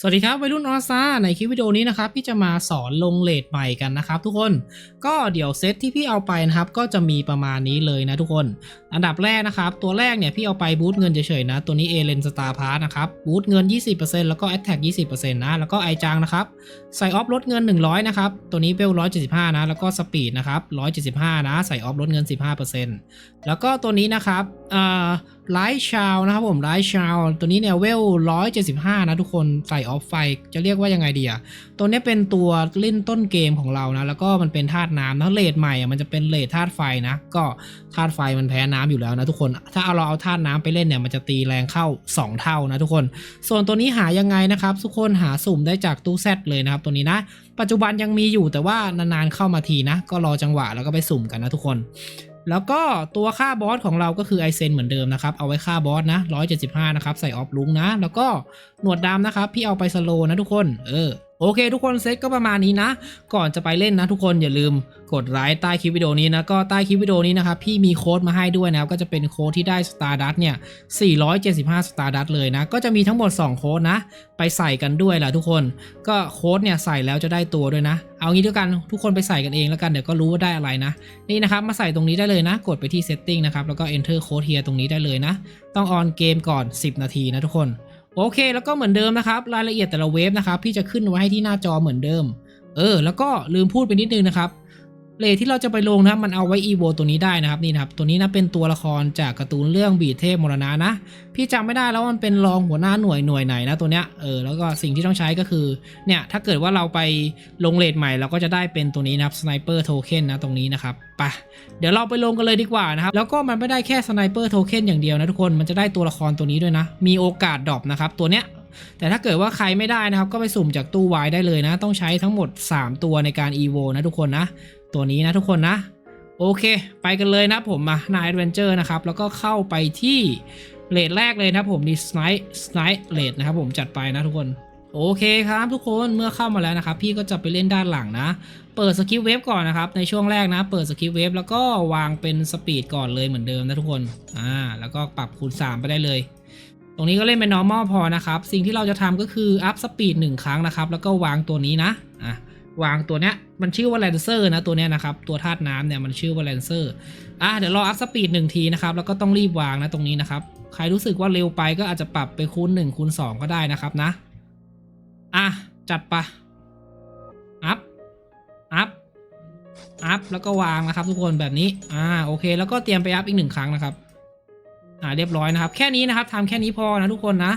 สวัสดีครับวัยรุ่นออซ่าในคลิปวิดีโอนี้นะครับพี่จะมาสอนลงเลทใหม่กันนะครับทุกคนก็เดี๋ยวเซตที่พี่เอาไปนะครับก็จะมีประมาณนี้เลยนะทุกคน อันดับแรกนะครับ ตัวแรกเนี่ยพี่เอาไปบูตเงินเฉยๆนะ ตัวนี้เอเลนสตาร์พาร์นะครับบูตเงิน 20%แล้วก็แอตแทก20%นะแล้วก็ไอจางนะครับใส่ออฟลดเงิน 100 นะครับ ตัวนี้เบล175 นะ แล้วก็สปีดนะครับ175 นะ ใส่ออฟลดเงิน 15%แล้วก็ตัวนี้นะครับอ่า ไลท์ชาวนะครับผมไลท์ชาวตัวนี้เนี่ยเวล175นะทุกคนใส่ออฟไฟจะเรียกว่ายังไงดีอะตัวนี้เป็นตัวเล่นต้นเกมของเรานะ แล้วก็มันเป็นธาตุน้ำนะเลดใหม่อะมันจะเป็นเลดธาตุไฟนะ ก็ธาตุไฟมันแพ้น้ำอยู่แล้วนะทุกคน ถ้าเอาเราเอาธาตุน้ำไปเล่นเนี่ยมันจะตีแรงเข้า 2 เท่านะทุกคน ส่วนตัวนี้หายังไงนะครับทุกคนหาสุ่มได้จากตู้แซดเลยนะครับตัวนี้นะ ปัจจุบันยังมีอยู่แต่ว่านานๆเข้ามาทีนะ ก็รอจังหวะแล้วก็ไปสุ่มกันนะทุกคน แล้วก็ตัวค่าบอสของเราก็คือไอเซนเหมือนเดิมนะครับ เอาไว้ค่าบอสนะ175นะครับ ใส่ออฟลุงนะ แล้วก็หนวดดำนะครับ พี่เอาไปสโลว์นะทุกคน เออ โอเค ทุกคนเซตก็ประมาณนี้นะ ก่อนจะไปเล่นนะทุกคนอย่าลืมกดไลค์ใต้คลิปวิดีโอนี้นะ ก็ใต้คลิปวิดีโอนี้นะครับพี่มีโค้ดมาให้ด้วยนะครับ ก็จะเป็นโค้ดที่ได้ Stardust เนี่ย 475 Stardust เลยนะ ก็จะมีทั้งหมด 2 โค้ดนะ ไปใส่กันด้วยแหละทุกคน ก็โค้ดเนี่ยใส่แล้วจะได้ตัวด้วยนะ เอางี้ด้วยกันทุกคนไปใส่กันเองแล้วกันเดี๋ยวก็รู้ว่าได้อะไรนะ นี่นะครับมาใส่ตรงนี้ได้เลยนะ กดไปที่ setting นะครับแล้วก็ enter code here ตรงนี้ได้เลยนะ ต้องออนเกมก่อน 10 นาทีนะทุกคน โอเค แล้วก็เหมือนเดิมนะครับ รายละเอียดแต่ละเวฟนะครับ พี่จะขึ้นไว้ให้ที่หน้าจอเหมือนเดิม เออ แล้วก็ลืมพูดไปนิดนึงนะครับ เลทที่เราจะไปลงนะมันเอาไว้อีโวตัวนี้ได้นะครับนี่นะครับตัวนี้นะเป็นตัวละครจากการ์ตูนเรื่องบีเทพมรณะนะ พี่จำไม่ได้แล้วมันเป็นรองหัวหน้าหน่วยหน่วยไหนนะตัวเนี้ยเออแล้วก็สิ่งที่ต้องใช้ก็คือเนี่ยถ้าเกิดว่าเราไปลงเลทใหม่เราก็จะได้เป็นตัวนี้นะครับสไนเปอร์โทเค็นนะตรงนี้นะครับไปเดี๋ยวเราไปลงกันเลยดีกว่านะครับแล้วก็มันไม่ได้แค่สไนเปอร์โทเค็นอย่างเดียวนะทุกคนมันจะได้ตัวละครตัวนี้ด้วยนะ มีโอกาสดรอปนะครับตัวเนี้ยแต่ถ้าเกิดว่าใครไม่ได้นะครับ ก็ไปสุ่มจากตู้วายได้เลยนะ ต้องใช้ทั้งหมด 3 ตัวในการ EVO นะทุกคนนะ ตัวนี้นะทุกคนนะ โอเค ไปกันเลยนะผมมาหน้า Adventure นะครับ แล้วก็เข้าไปที่เลทแรกเลยนะผมนี่ Snipe Snipe เลทนะครับผมจัดไปนะทุกคนโอเคครับทุกคนเมื่อเข้ามาแล้วนะครับพี่ก็จะไปเล่นด้านหลังนะ เปิดสกิปเวฟก่อนนะครับในช่วงแรกนะ เปิดสกิปเวฟแล้วก็วางเป็นสปีดก่อนเลยเหมือนเดิมนะทุกคนอ่าแล้วก็ปรับคูณ 3 ไปได้เลย ตรงนี้ก็เล่นเป็น normal พอนะครับ สิ่งที่เราจะทำก็คืออัพสปีดหนึ่งครั้งนะครับ แล้วก็วางตัวนี้นะอะ วางตัวเนี้ยมันชื่อว่า Lancer นะตัวเนี้ยนะครับ ตัวธาตุน้ำเนี่ยมันชื่อว่า Lancer อะเดี๋ยวรออัพสปีดหนึ่งทีนะครับ แล้วก็ต้องรีบวางนะตรงนี้นะครับ ใครรู้สึกว่าเร็วไปก็อาจจะปรับไปคูณ1คูณ2 ก็ได้นะครับนะ อะ จัดปะอัพ อัพ อัพ แล้วก็วางนะครับทุกคนแบบนี้ อ่าโอเค แล้วก็เตรียมไปอัพอีกหนึ่งครั้งนะครับ อ่าเรียบร้อยนะครับ แค่นี้นะครับทำแค่นี้พอนะทุกคนนะ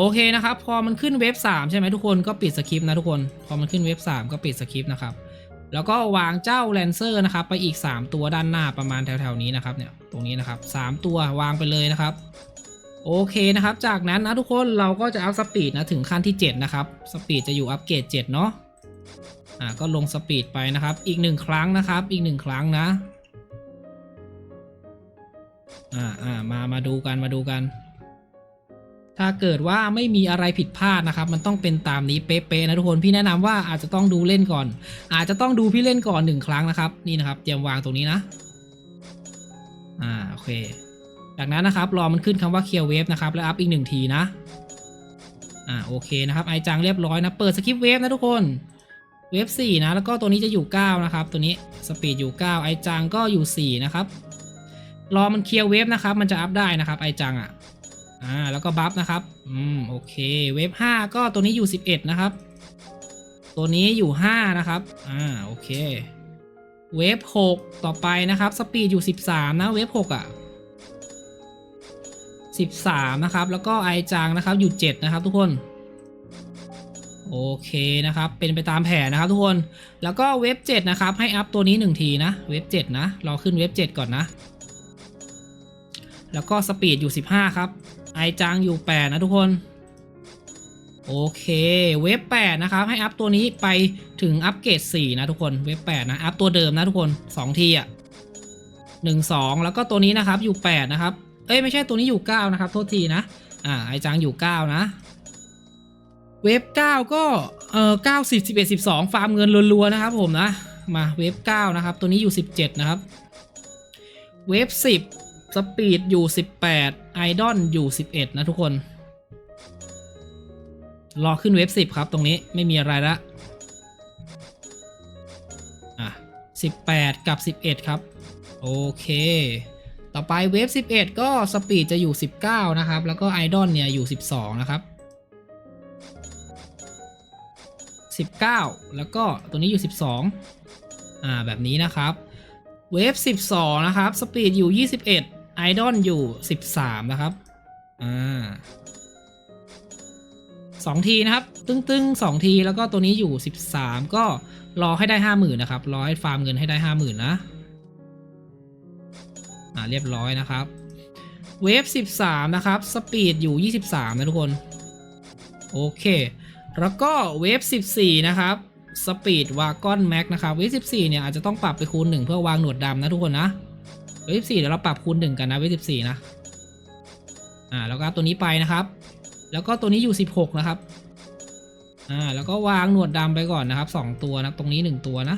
โอเคนะครับ พอมันขึ้นเว็บ3ใช่ไหมทุกคนก็ปิดสคริปต์นะทุกคน พอมันขึ้นเว็บ 3 ก็ปิดสคริปต์นะครับ แล้วก็วางเจ้าแลนเซอร์นะครับ ไปอีก 3 ตัวด้านหน้าประมาณแถวๆนี้นะครับเนี่ยตรงนี้นะครับ3ตัววางไปเลยนะครับโอเคนะครับ จากนั้นนะทุกคนเราก็จะอัพสปีดนะถึงขั้นที่ 7 นะครับ สปีดจะอยู่อัปเกรด7เนาะอ่าก็ลงสปีดไปนะครับ อีกหนึ่งครั้งนะครับ อีกหนึ่งครั้งนะอ่าอ่ามามาดูกันมาดูกัน ถ้าเกิดว่าไม่มีอะไรผิดพลาดนะครับ มันต้องเป็นตามนี้เป๊ะๆนะทุกคนพี่แนะนำว่าอาจจะต้องดูเล่นก่อน อาจจะต้องดูพี่เล่นก่อนหนึ่งครั้งนะครับนี่นะครับเตรียมวางตรงนี้นะอ่าโอเค จากนั้นนะครับรอมันขึ้นคำว่าเคลียร์เวฟนะครับแล้วอัพอีกหนึ่งทีนะอ่าโอเคนะครับไอจังเรียบร้อยนะเปิดสคริปต์เวฟนะทุกคนเวฟ4นะแล้วก็ตัวนี้จะอยู่ 9 นะครับ ตัวนี้สปีดอยู่ 9 ไอจังก็อยู่ 4 นะครับ รอมันเคลียร์เวฟนะครับ มันจะอัพได้นะครับไอจังอะ อ่าแล้วก็บัฟนะครับ อืมโอเค เวฟ5ก็ตัวนี้อยู่11นะครับ ตัวนี้อยู่5นะครับ อ่าโอเค เวฟ6ต่อไปนะครับ สปีดอยู่13นะ เวฟ6อะ13นะครับ แล้วก็ไอจังนะครับ อยู่7นะครับ ทุกคน โอเคนะครับ เป็นไปตามแผนนะครับทุกคน แล้วก็เว็บ7นะครับ ให้อัพตัวนี้1ทีนะ เว็บ7นะ รอขึ้นเว็บ7ก่อนนะ แล้วก็สปีดอยู่15ครับ ไอจังอยู่ 8 นะทุกคน โอเค เว็บ8นะครับ ให้อัพตัวนี้ไปถึงอัปเกรด4นะทุกคน เว็บ8นะ อัพตัวเดิมนะทุกคน 2 ทีอะ1 2แล้วก็ตัวนี้นะครับอยู่ 8 นะครับ เอ้ยไม่ใช่ตัวนี้อยู่ 9 นะครับ โทษทีนะ อ่าไอจังอยู่ 9 นะเว็บ9ก็เอ่อ90 11 12 ฟาร์มเงินรัวๆนะครับผมนะ มาเว็บ9นะครับ ตัวนี้อยู่ 17 นะครับ เว็บ10 สปีดอยู่ 18 ไอดอลอยู่ 11 นะทุกคน รอขึ้นเว็บสิบครับตรงนี้ไม่มีอะไรละอะสิบแปดกับสิบเอ็ดครับ โอเค ต่อไปเวฟ 11 ก็สปีดจะอยู่ 19 นะครับ แล้วก็ไอดอลเนี่ยอยู่ 12 นะครับ 19 แล้วก็ตัวนี้อยู่ 12 อ่าแบบนี้นะครับเวฟ 12 นะครับ สปีดอยู่ 21 ไอดอลอยู่ 13 นะครับ อ่าสองทีนะครับ ตึ้งๆ2ทีแล้วก็ตัวนี้อยู่ 13 ก็รอให้ได้ 50,000นะครับ รอให้ฟาร์มเงินให้ได้ 50,000 นะ อ่าเรียบร้อยนะครับ เวฟ 13 นะครับ สปีดอยู่ 23 นะทุกคน โอเค แล้วก็เวฟ 14 นะครับสปีดวากอนแม็กนะครับเวฟ 14 เนี่ยอาจจะต้องปรับไปคูณ 1 เพื่อวางหนวดดำนะทุกคนนะ เวฟ14เดี๋ยวเราปรับคูณ1กันนะเวฟ14นะ อ่า แล้วก็ตัวนี้ไปนะครับ แล้วก็ตัวนี้อยู่16นะครับ อ่า แล้วก็วางหนวดดำไปก่อนนะครับ2ตัวนะ ตรงนี้1ตัวนะ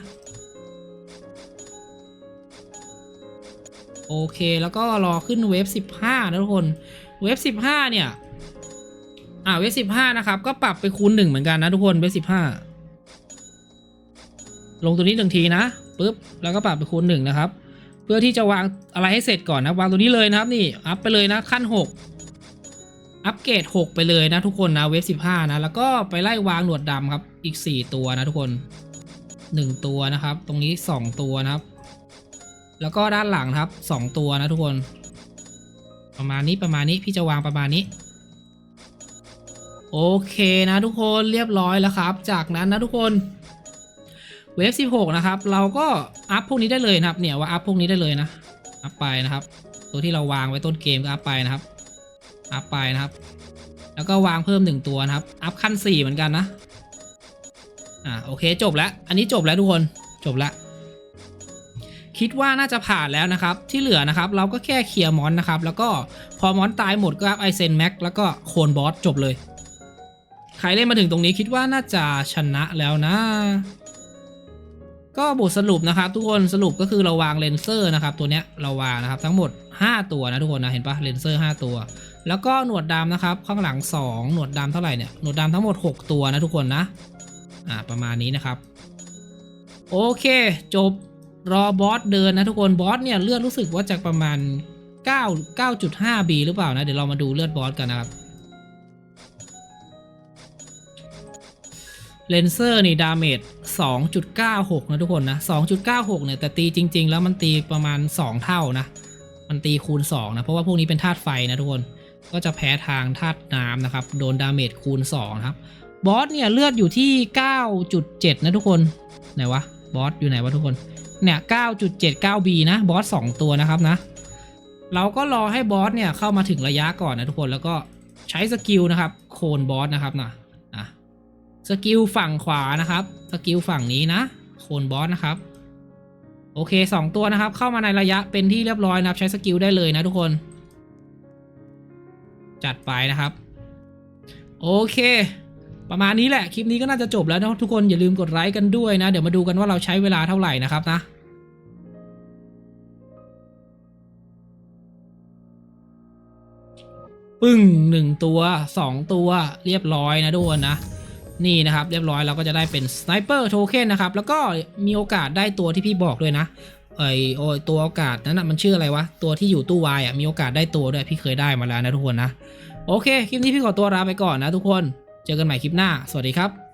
โอเค แล้วก็รอขึ้นเวฟ15นะทุกคน เวฟ15เนี่ย อ่า เวฟ15นะครับ ก็ปรับไปคูณ1เหมือนกันนะทุกคน เวฟ15ลงตัวนี้หนึ่งทีนะ ปึ๊บ แล้วก็ปรับไปคูณ1นะครับ พื่อที่จะวางอะไรให้เสร็จก่อนนะวางตัวนี้เลยนะครับนี่อัพไปเลยนะขั้น 6 อัปเกรด6 ไปเลยนะทุกคนนะเวฟ15 นะ แล้วก็ไปไล่วางหนวดดำครับอีก 4 ตัวนะทุกคน 1 ตัวนะครับ ตรงนี้ 2 ตัวนะครับ แล้วก็ด้านหลังครับ 2 ตัวนะทุกคน ประมาณนี้ประมาณนี้พี่จะวางประมาณนี้โอเคนะทุกคนเรียบร้อยแล้วครับ จากนั้นนะทุกคน เวฟ16 นะครับ เราก็อัพพวกนี้ได้เลยนะครับ เนี่ยว่าอัพพวกนี้ได้เลยนะ อัพไปนะครับ ตัวที่เราวางไว้ต้นเกมก็อัพไปนะครับ อัพไปนะครับ แล้วก็วางเพิ่มหนึ่งตัวนะครับ อัพขั้น 4 เหมือนกันนะ อ่าโอเคจบแล้ว อันนี้จบแล้วทุกคน จบแล้วคิดว่าน่าจะผ่านแล้วนะครับ ที่เหลือนะครับ เราก็แค่เคลียร์มอนนะครับ แล้วก็พอมอนตายหมดก็อัพไอเซนแม็กแล้วก็โคนบอสจบเลย ใครเล่นมาถึงตรงนี้คิดว่าน่าจะชนะแล้วนะ ก็บทสรุปนะครับทุกคนสรุปก็คือเราวางเลนเซอร์นะครับตัวเนี้ยเราวางนะครับทั้งหมด 5 ตัวนะทุกคนนะเห็นปะเลนเซอร์ 5 ตัว แล้วก็หนวดดำนะครับข้างหลัง 2 หนวดดำเท่าไหร่เนี่ยหนวดดำทั้งหมด 6 ตัวนะทุกคนนะอ่าประมาณนี้นะครับ โอเค จบรอบอสเดินนะทุกคนบอสเนี่ยเลือดรู้สึกว่าจะประมาณ 9 9.5 b หรือเปล่านะเดี๋ยวเรามาดูเลือดบอสกันนะครับ เลนเซอร์นี่ดาเมจ2.96 นะทุกคนนะ 2.96 เนี่ย แต่ตีจริง ๆ แล้วมันตีประมาณ 2 เท่านะ มันตีคูณ 2 นะ เพราะว่าพวกนี้เป็นธาตุไฟนะทุกคน ก็จะแพ้ทางธาตุน้ำนะครับ โดนดาเมจคูณ 2 นะครับ บอสเนี่ยเลือดอยู่ที่ 9.7 นะทุกคน ไหนวะ บอสอยู่ไหนวะทุกคน เนี่ย 9.79b นะ บอส 2 ตัวนะครับนะ เราก็รอให้บอสเนี่ยเข้ามาถึงระยะก่อนนะทุกคน แล้วก็ใช้สกิลนะครับ โคนบอสนะครับนะ่ะ สกิลฝั่งขวานะครับ สกิลฝั่งนี้นะ โคนบอสนะครับ โอเค 2 ตัวนะครับ เข้ามาในระยะเป็นที่เรียบร้อยนะครับ ใช้สกิลได้เลยนะทุกคน จัดไปนะครับ โอเค ประมาณนี้แหละคลิปนี้ก็น่าจะจบแล้วนะทุกคนอย่าลืมกดไลค์กันด้วยนะ เดี๋ยวมาดูกันว่าเราใช้เวลาเท่าไหร่นะครับนะปึ้งหนึ่งตัวสองตัวเรียบร้อยนะทุกคนนะ นี่นะครับเรียบร้อยเราก็จะได้เป็นสไนเปอร์โทเค็นนะครับแล้วก็มีโอกาสได้ตัวที่พี่บอกด้วยนะไอโอตัวโอกาสนั้นนะมันชื่ออะไรวะ ตัวที่อยู่ตู้วายอะมีโอกาสได้ตัวด้วยพี่เคยได้มาแล้วนะทุกคนนะ โอเค คลิปนี้พี่ขอตัวลาไปก่อนนะทุกคน เจอกันใหม่คลิปหน้า สวัสดีครับ